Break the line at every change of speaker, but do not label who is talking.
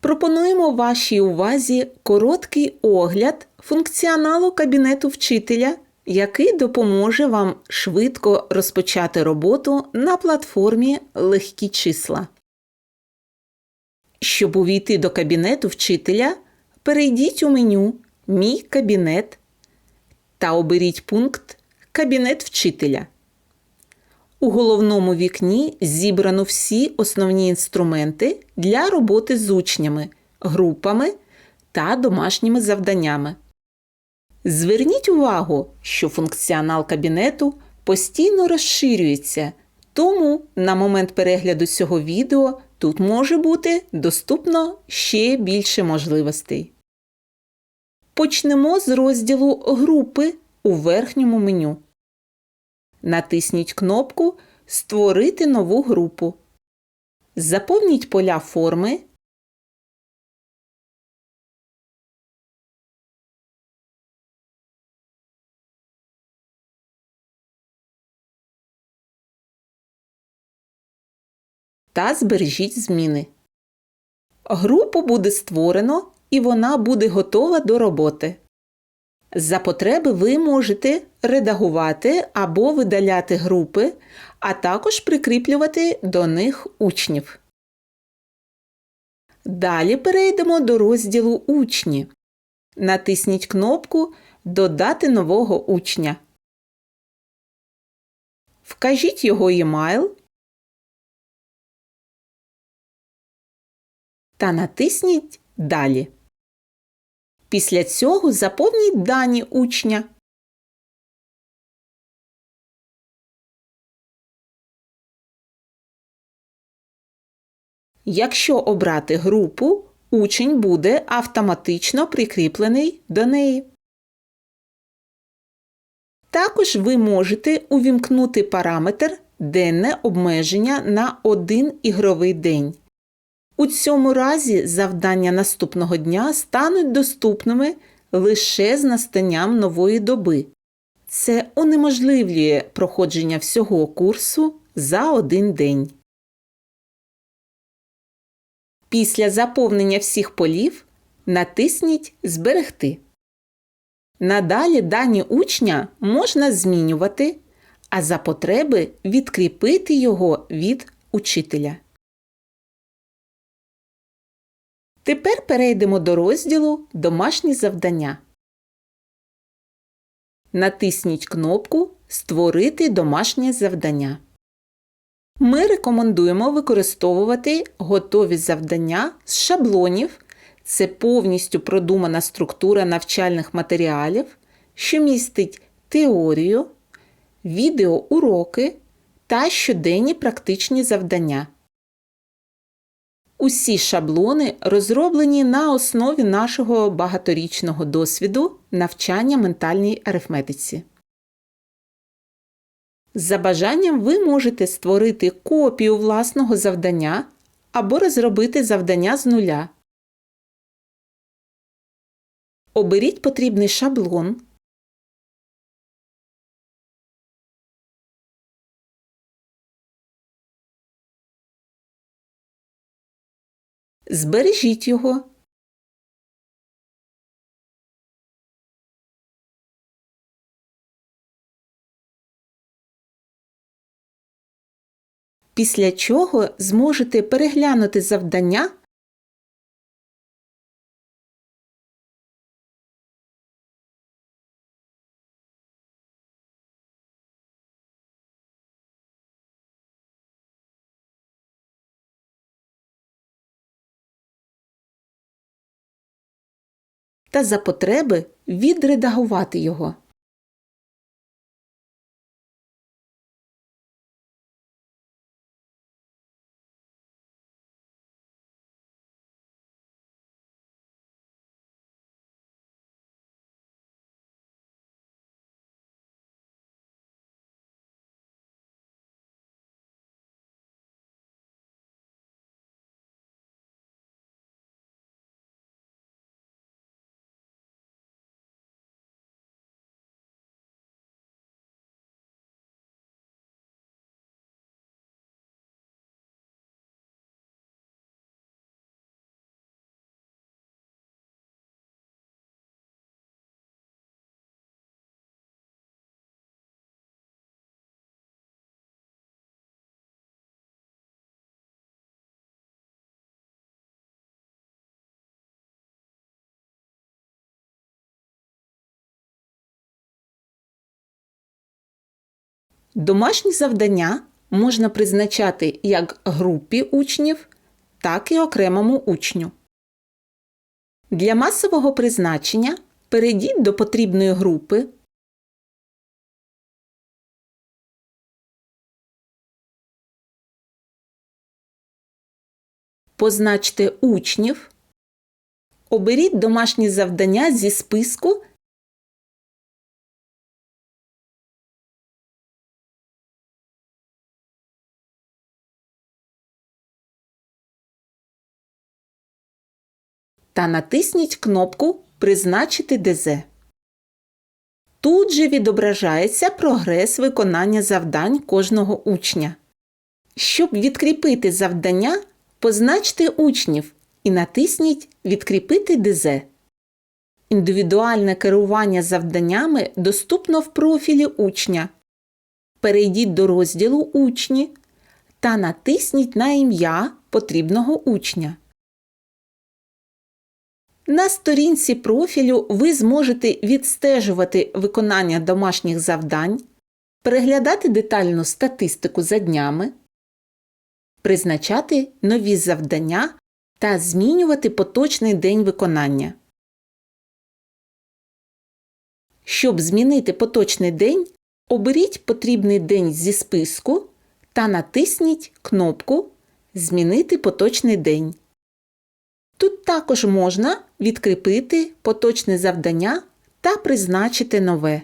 Пропонуємо вашій увазі короткий огляд функціоналу кабінету вчителя, який допоможе вам швидко розпочати роботу на платформі Легкі числа. Щоб увійти до кабінету вчителя, перейдіть у меню Мій кабінет та оберіть пункт Кабінет вчителя. У головному вікні зібрано всі основні інструменти для роботи з учнями, групами та домашніми завданнями. Зверніть увагу, що функціонал кабінету постійно розширюється, тому на момент перегляду цього відео тут може бути доступно ще більше можливостей. Почнемо з розділу Групи у верхньому меню. Натисніть кнопку Створити нову групу. Заповніть поля форми. Та збережіть зміни. Групу буде створено і вона буде готова до роботи. За потреби ви можете редагувати або видаляти групи, а також прикріплювати до них учнів. Далі перейдемо до розділу Учні. Натисніть кнопку Додати нового учня. Вкажіть його e-mail та натисніть Далі. Після цього заповніть дані учня. Якщо обрати групу, учень буде автоматично прикріплений до неї. Також ви можете увімкнути параметр Денне обмеження на один ігровий день. У цьому разі завдання наступного дня стануть доступними лише з настанням нової доби. Це унеможливлює проходження всього курсу за один день. Після заповнення всіх полів натисніть Зберегти. Надалі дані учня можна змінювати, а за потреби відкріпити його від учителя. Тепер перейдемо до розділу Домашні завдання. Натисніть кнопку Створити домашнє завдання. Ми рекомендуємо використовувати готові завдання з шаблонів. Це повністю продумана структура навчальних матеріалів, що містить теорію, відеоуроки та щоденні практичні завдання. Усі шаблони розроблені на основі нашого багаторічного досвіду навчання ментальній арифметиці. За бажанням ви можете створити копію власного завдання або розробити завдання з нуля. Оберіть потрібний шаблон. Збережіть його. Після чого зможете переглянути завдання та за потреби відредагувати його. Домашні завдання можна призначати як групі учнів, так і окремому учню. Для масового призначення перейдіть до потрібної групи, позначте учнів, оберіть домашні завдання зі списку та натисніть кнопку Призначити ДЗ. Тут же відображається прогрес виконання завдань кожного учня. Щоб відкріпити завдання, позначте учнів і натисніть Відкріпити ДЗ. Індивідуальне керування завданнями доступно в профілі учня. Перейдіть до розділу Учні та натисніть на ім'я потрібного учня. На сторінці профілю ви зможете відстежувати виконання домашніх завдань, переглядати детальну статистику за днями, призначати нові завдання та змінювати поточний день виконання. Щоб змінити поточний день, оберіть потрібний день зі списку та натисніть кнопку Змінити поточний день. Тут також можна відкріпити поточне завдання та призначити нове.